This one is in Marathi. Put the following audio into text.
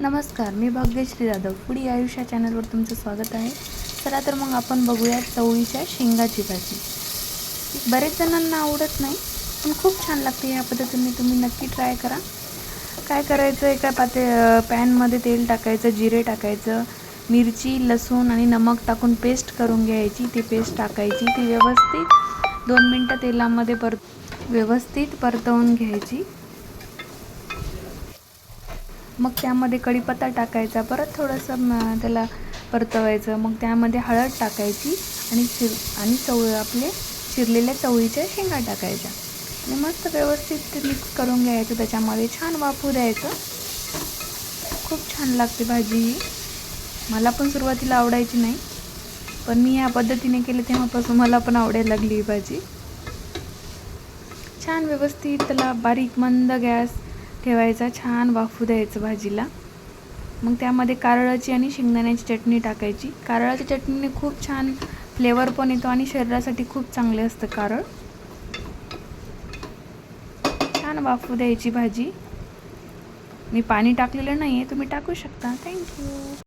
नमस्कार मी भाग्यश्री जाधव पुढी आयुष्या चॅनलवर तुमचं स्वागत आहे. चला तर मग आपण बघूया चवळीच्या शेंगाची भाजी. बरेच जणांना आवडत नाही पण खूप छान लागते. ह्या पद्धतीने तुम्ही नक्की ट्राय करा. काय करायचं? एका पाते पॅनमध्ये तेल टाकायचं जिरे टाकायचं मिरची लसूण आणि नमक टाकून पेस्ट करून घ्यायची. ती पेस्ट टाकायची. ती व्यवस्थित दोन मिनटं तेलामध्ये परत व्यवस्थित परतवून घ्यायची. मग त्यामध्ये कढीपत्ता टाकायचा परत थोडंसं त्याला परतवायचं. मग त्यामध्ये हळद टाकायची आणि चिर आणि चव आपले चिरलेल्या चवळीच्या शेंगा टाकायच्या. आणि मस्त व्यवस्थित ते मिक्स करून घ्यायचं त्याच्यामध्ये छान वाफू द्यायचं. खूप छान लागते भाजी ही. मला पण सुरुवातीला आवडायची नाही पण मी या पद्धतीने केले तेव्हापासून मला पण आवडायला लागली ही भाजी. छान व्यवस्थित त्याला बारीक मंद गॅस ठेवायचा छान वाफू द्यायचं भाजीला. मग त्यामध्ये कारळाची आणि शेंगदाण्याची चटणी टाकायची. कारळाच्या चटणीने खूप छान फ्लेवर पण येतो आणि शरीरासाठी खूप चांगले असतं कारळ. छान वाफू द्यायची भाजी. मी पाणी टाकलेलं नाही आहे तुम्ही टाकू शकता. थँक्यू